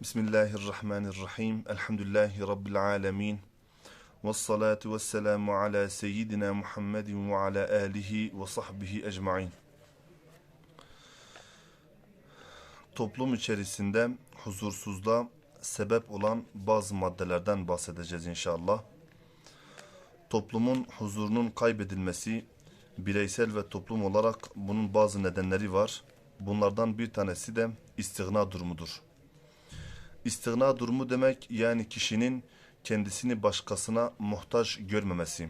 Bismillahirrahmanirrahim. Elhamdülillahi Rabbil alemin. Vessalatu vesselamu ala seyyidina Muhammedin ve ala alihi ve sahbihi ecmain. Toplum içerisinde huzursuzluğa sebep olan bazı maddelerden bahsedeceğiz inşallah. Toplumun huzurunun kaybedilmesi, bireysel ve toplum olarak bunun bazı nedenleri var. Bunlardan bir tanesi de istigna durumudur. İstigna durumu demek yani kişinin kendisini başkasına muhtaç görmemesi.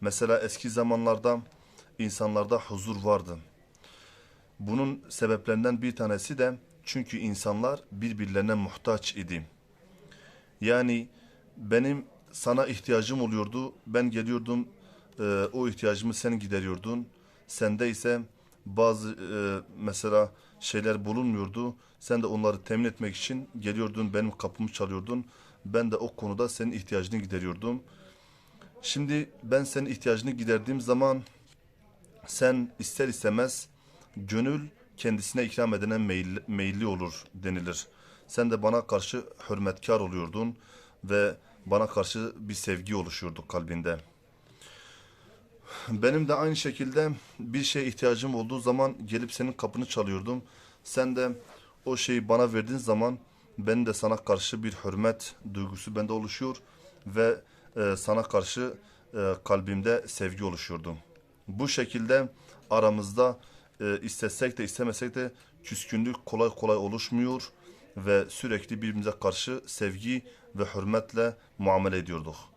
Mesela eski zamanlarda insanlarda huzur vardı. Bunun sebeplerinden bir tanesi de çünkü insanlar birbirlerine muhtaç idi. Yani benim sana ihtiyacım oluyordu. Ben geliyordum e, o ihtiyacımı sen gideriyordun. Sende ise bazı e, mesela şeyler bulunmuyordu. Sen de onları temin etmek için geliyordun benim kapımı çalıyordun. Ben de o konuda senin ihtiyacını gideriyordum. Şimdi ben senin ihtiyacını giderdiğim zaman sen ister istemez gönül kendisine ikram edene meyilli, meyilli olur denilir. Sen de bana karşı hürmetkar oluyordun ve bana karşı bir sevgi oluşuyordu kalbinde. Benim de aynı şekilde bir şeye ihtiyacım olduğu zaman gelip senin kapını çalıyordum. Sen de o şeyi bana verdiğin zaman ben de sana karşı bir hürmet duygusu bende oluşuyor ve e, sana karşı e, kalbimde sevgi oluşuyordu. Bu şekilde aramızda e, istesek de istemesek de küskünlük kolay kolay oluşmuyor ve sürekli birbirimize karşı sevgi ve hürmetle muamele ediyorduk.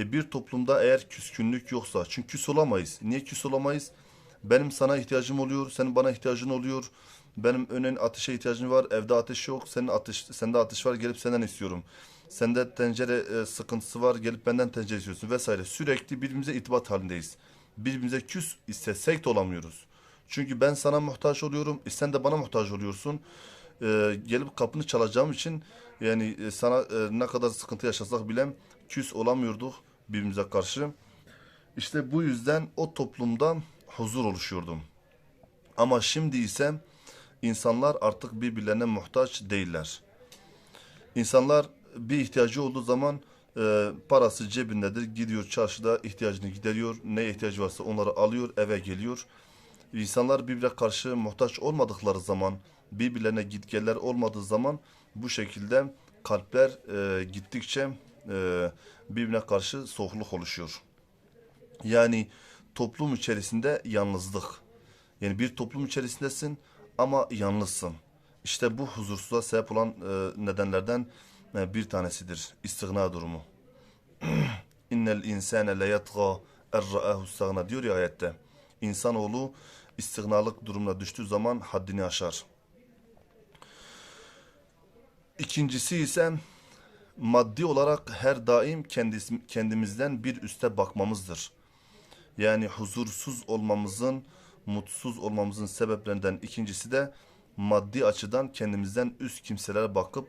E, bir toplumda eğer küskünlük yoksa, çünkü küs olamayız. Niye küs olamayız? Benim sana ihtiyacım oluyor, senin bana ihtiyacın oluyor. Benim önün ateşe ihtiyacım var, evde ateş yok, senin ateş, sende ateş var, gelip senden istiyorum. Sende tencere e, sıkıntısı var, gelip benden tencere istiyorsun vesaire. Sürekli birbirimize itibat halindeyiz. Birbirimize küs istesek de olamıyoruz. Çünkü ben sana muhtaç oluyorum, e, sen de bana muhtaç oluyorsun. E, gelip kapını çalacağım için yani e, sana e, ne kadar sıkıntı yaşasak bile küs olamıyorduk birbirimize karşı. İşte bu yüzden o toplumda huzur oluşuyordu. Ama şimdi ise insanlar artık birbirlerine muhtaç değiller. İnsanlar bir ihtiyacı olduğu zaman e, parası cebindedir. Gidiyor çarşıda ihtiyacını gideriyor. Ne ihtiyacı varsa onları alıyor eve geliyor. İnsanlar birbirine karşı muhtaç olmadıkları zaman birbirlerine gitgeller olmadığı zaman bu şekilde kalpler e, gittikçe e, birbirine karşı soğukluk oluşuyor. Yani toplum içerisinde yalnızlık. Yani bir toplum içerisindesin ama yalnızsın. İşte bu huzursuzluğa sebep olan e, nedenlerden e, bir tanesidir. İstigna durumu. İnnel insane le yatga erra'ahu istagna diyor ya ayette. İnsanoğlu istignalık durumuna düştüğü zaman haddini aşar. İkincisi ise maddi olarak her daim kendisi, kendimizden bir üste bakmamızdır. Yani huzursuz olmamızın, mutsuz olmamızın sebeplerinden ikincisi de maddi açıdan kendimizden üst kimselere bakıp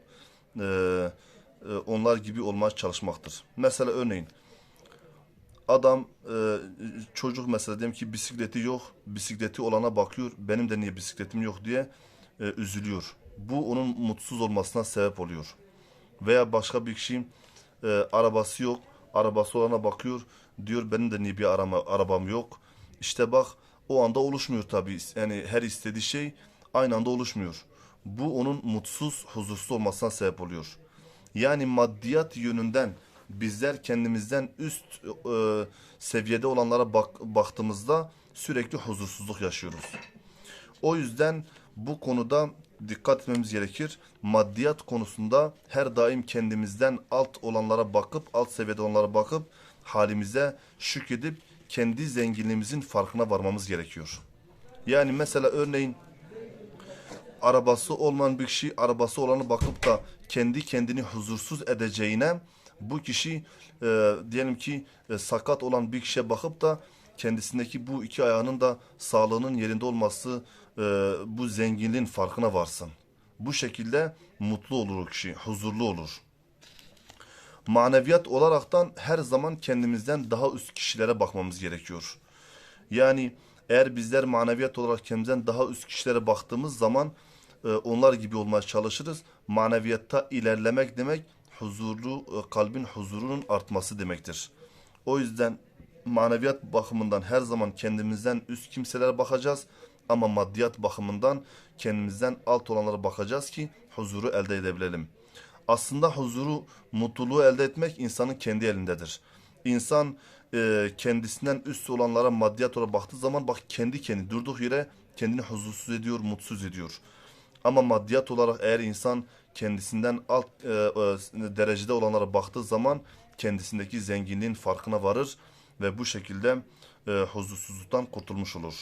e, e, onlar gibi olmaya çalışmaktır. Mesela örneğin adam e, çocuk mesela diyelim ki bisikleti yok, bisikleti olana bakıyor, benim de niye bisikletim yok diye e, üzülüyor. Bu onun mutsuz olmasına sebep oluyor. Veya başka bir kişi e, arabası yok, arabası olana bakıyor, diyor benim de niye bir arama, arabam yok. İşte bak o anda oluşmuyor tabii. Yani her istediği şey aynı anda oluşmuyor. Bu onun mutsuz, huzursuz olmasına sebep oluyor. Yani maddiyat yönünden bizler kendimizden üst e, seviyede olanlara bak, baktığımızda sürekli huzursuzluk yaşıyoruz. O yüzden bu konuda dikkat etmemiz gerekir. Maddiyat konusunda her daim kendimizden alt olanlara bakıp, alt seviyede olanlara bakıp halimize şükredip kendi zenginliğimizin farkına varmamız gerekiyor. Yani mesela örneğin arabası olmayan bir kişi arabası olanı bakıp da kendi kendini huzursuz edeceğine bu kişi e, diyelim ki e, sakat olan bir kişiye bakıp da kendisindeki bu iki ayağının da sağlığının yerinde olması e, bu zenginliğin farkına varsın. Bu şekilde mutlu olur kişi, huzurlu olur. Maneviyat olaraktan her zaman kendimizden daha üst kişilere bakmamız gerekiyor. Yani eğer bizler maneviyat olarak kendimizden daha üst kişilere baktığımız zaman e, onlar gibi olmaya çalışırız. Maneviyatta ilerlemek demek huzurlu e, kalbin huzurunun artması demektir. O yüzden maneviyat bakımından her zaman kendimizden üst kimselere bakacağız ama maddiyat bakımından kendimizden alt olanlara bakacağız ki huzuru elde edebilelim. Aslında huzuru, mutluluğu elde etmek insanın kendi elindedir. İnsan e, kendisinden üst olanlara maddiyat olarak baktığı zaman bak kendi kendi durduk yere kendini huzursuz ediyor, mutsuz ediyor. Ama maddiyat olarak eğer insan kendisinden alt e, e, derecede olanlara baktığı zaman kendisindeki zenginliğin farkına varır ve bu şekilde e, huzursuzluktan kurtulmuş olur.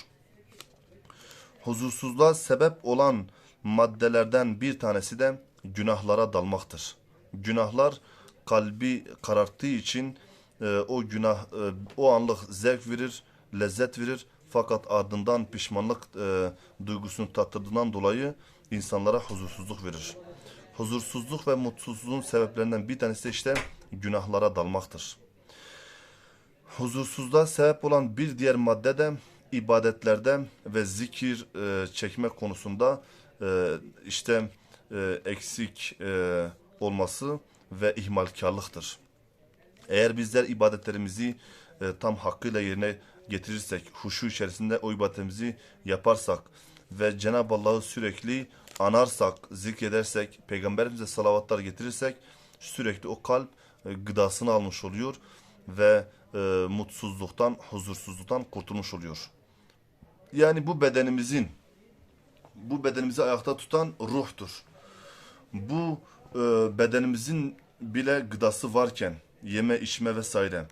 Huzursuzluğa sebep olan maddelerden bir tanesi de günahlara dalmaktır. Günahlar kalbi kararttığı için e, o günah e, o anlık zevk verir, lezzet verir fakat ardından pişmanlık e, duygusunu tattırdığından dolayı insanlara huzursuzluk verir. Huzursuzluk ve mutsuzluğun sebeplerinden bir tanesi işte günahlara dalmaktır. Huzursuzluğa sebep olan bir diğer madde de ibadetlerde ve zikir e, çekme konusunda e, işte e, eksik e, olması ve ihmalkarlıktır. Eğer bizler ibadetlerimizi e, tam hakkıyla yerine getirirsek, huşu içerisinde o ibadetimizi yaparsak ve Cenab-ı Allah'ı sürekli anarsak, zikredersek, peygamberimize salavatlar getirirsek sürekli o kalp e, gıdasını almış oluyor ve e, mutsuzluktan, huzursuzluktan kurtulmuş oluyor. Yani bu bedenimizin, bu bedenimizi ayakta tutan ruhtur. Bu e, bedenimizin bile gıdası varken, yeme, içme vesaire.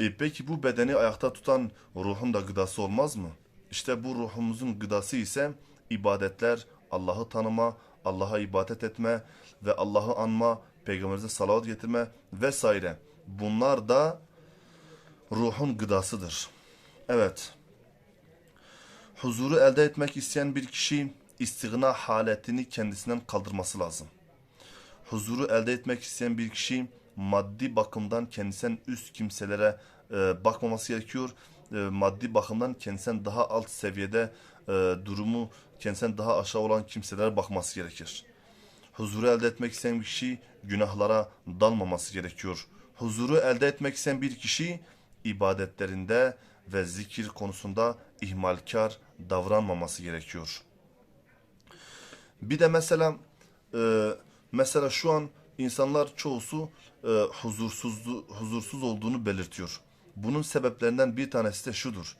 E peki bu bedeni ayakta tutan ruhun da gıdası olmaz mı? İşte bu ruhumuzun gıdası ise ibadetler, Allah'ı tanıma, Allah'a ibadet etme ve Allah'ı anma, peygamberimize salavat getirme vesaire. Bunlar da ruhun gıdasıdır. Evet. Huzuru elde etmek isteyen bir kişi istigna haletini kendisinden kaldırması lazım. Huzuru elde etmek isteyen bir kişi maddi bakımdan kendisinden üst kimselere e, bakmaması gerekiyor. E, maddi bakımdan kendisinden daha alt seviyede e, durumu kendisinden daha aşağı olan kimselere bakması gerekir. Huzuru elde etmek isteyen bir kişi günahlara dalmaması gerekiyor. Huzuru elde etmek isteyen bir kişi ibadetlerinde ve zikir konusunda ihmalkar davranmaması gerekiyor. Bir de mesela e, mesela şu an insanlar çoğusu e, huzursuz huzursuz olduğunu belirtiyor. Bunun sebeplerinden bir tanesi de şudur.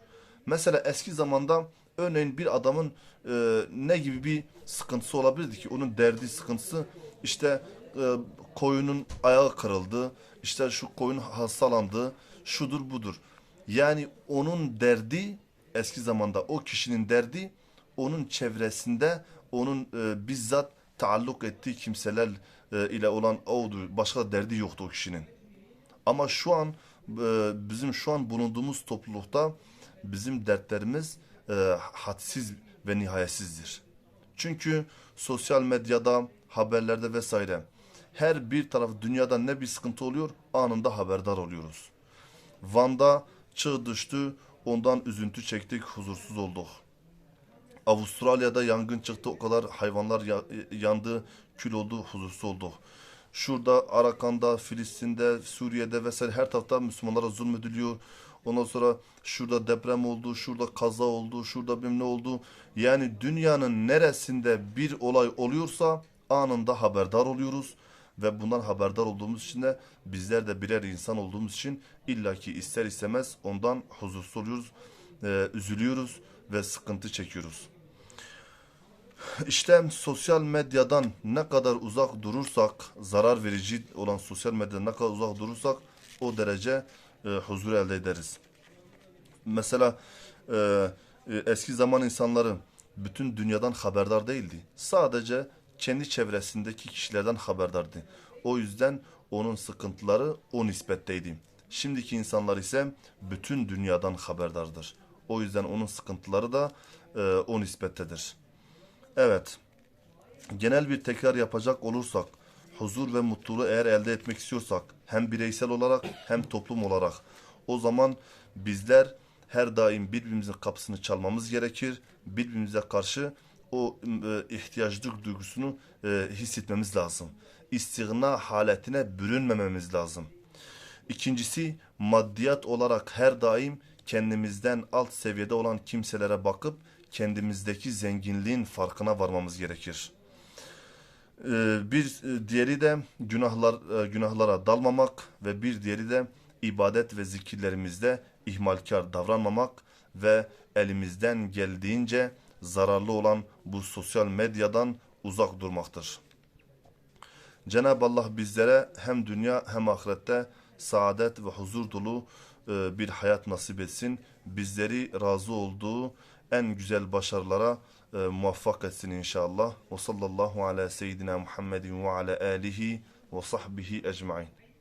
Mesela eski zamanda örneğin bir adamın e, ne gibi bir sıkıntısı olabilirdi ki? Onun derdi sıkıntısı işte e, koyunun ayağı kırıldı, işte şu koyun hastalandı, şudur budur. Yani onun derdi eski zamanda o kişinin derdi onun çevresinde onun e, bizzat taalluk ettiği kimseler e, ile olan odur. Başka derdi yoktu o kişinin. Ama şu an e, bizim şu an bulunduğumuz toplulukta bizim dertlerimiz e, hadsiz ve nihayetsizdir. Çünkü sosyal medyada, haberlerde vesaire her bir taraf dünyada ne bir sıkıntı oluyor anında haberdar oluyoruz. Van'da çığ düştü, ondan üzüntü çektik, huzursuz olduk. Avustralya'da yangın çıktı, o kadar hayvanlar yandı, kül oldu, huzursuz olduk. Şurada Arakan'da, Filistin'de, Suriye'de vesaire her tarafta Müslümanlara zulmediliyor. Ondan sonra şurada deprem oldu, şurada kaza oldu, şurada bilmem ne oldu. Yani dünyanın neresinde bir olay oluyorsa anında haberdar oluyoruz. Ve bundan haberdar olduğumuz için de bizler de birer insan olduğumuz için illaki ister istemez ondan huzursuz oluyoruz, e, üzülüyoruz ve sıkıntı çekiyoruz. İşte sosyal medyadan ne kadar uzak durursak, zarar verici olan sosyal medyadan ne kadar uzak durursak o derece e, huzur elde ederiz. Mesela e, e, eski zaman insanları bütün dünyadan haberdar değildi. Sadece kendi çevresindeki kişilerden haberdardı. O yüzden onun sıkıntıları o nispetteydi. Şimdiki insanlar ise bütün dünyadan haberdardır. O yüzden onun sıkıntıları da e, o nispettedir. Evet. Genel bir tekrar yapacak olursak, huzur ve mutluluğu eğer elde etmek istiyorsak, hem bireysel olarak hem toplum olarak, o zaman bizler her daim birbirimizin kapısını çalmamız gerekir. Birbirimize karşı o e, ihtiyaçlık duygusunu e, hissetmemiz lazım. İstigna haletine bürünmememiz lazım. İkincisi maddiyat olarak her daim kendimizden alt seviyede olan kimselere bakıp kendimizdeki zenginliğin farkına varmamız gerekir. Ee, bir e, diğeri de günahlar e, günahlara dalmamak ve bir diğeri de ibadet ve zikirlerimizde ihmalkar davranmamak ve elimizden geldiğince zararlı olan bu sosyal medyadan uzak durmaktır. Cenab-ı Allah bizlere hem dünya hem ahirette saadet ve huzur dolu e, bir hayat nasip etsin. Bizleri razı olduğu en güzel başarılara e, muvaffak etsin inşallah. Ve sallallahu ala seyyidina Muhammedin ve ala alihi ve sahbihi ecmain.